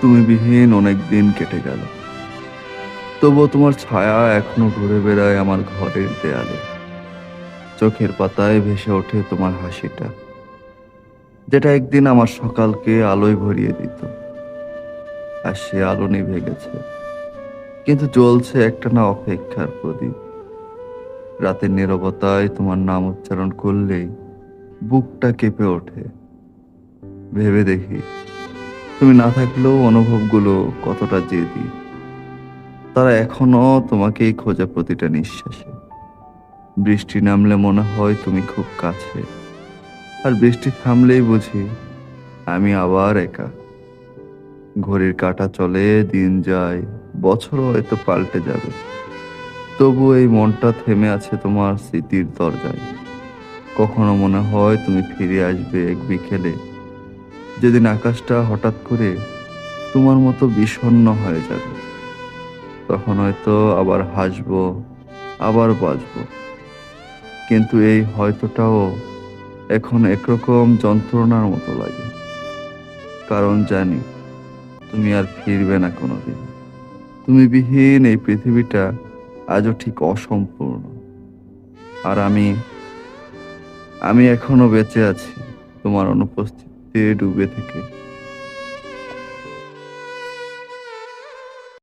তুমি বিহীন অনেক দিন কেটে গেল। তবুও তোমার ছায়া এখনও ঘুরে বেড়ায় আমার ঘরের দেয়ালে। চোখের পাতায় ভেসে ওঠে তোমার হাসিটা, যেটা একদিন আমার সকালকে আলোয় ভরিয়ে দিত। আর সে আলো নিভে গেছে, কিন্তু জ্বলছে একটা না অপেক্ষার প্রদীপ। রাতের নীরবতায় তোমার নাম উচ্চারণ করলেই বুকটা কেঁপে ওঠে। ভেবে দেখি তুমি না থাকলেও অনুভবগুলো কতটা জেদি, তারা এখনও তোমাকেই খোঁজে প্রতিটা নিঃশ্বাসে। বৃষ্টি নামলে মনে হয় তুমি খুব কাছে, আর বৃষ্টি থামলেই বুঝি আমি আবার একা। ঘড়ির কাটা চলে, দিন যায় বছর হয়তো পাল্টে যাবে। তবু এই মনটা থেমে আছে তোমার স্মৃতির দরজায়। কখনো মনে হয় তুমি ফিরে আসবে এক বিকেলে যেদিন আকাশটা হঠাৎ করে তোমার মতো বিষণ্ণ হয়ে যাবে, তখন হয়তো আবার হাসবো, আবার বাঁচবো কিন্তু এই হয়তোটাও এখন একরকম যন্ত্রণার মতো লাগে। কারণ জানি, তুমি আর ফিরবে না কোনোদিন। তুমি বিহীন এই পৃথিবীটা আজও ঠিক অসম্পূর্ণ। আর আমি আমি এখনও বেঁচে আছি তোমার অনুপস্থিতিতে ডুবে থেকে।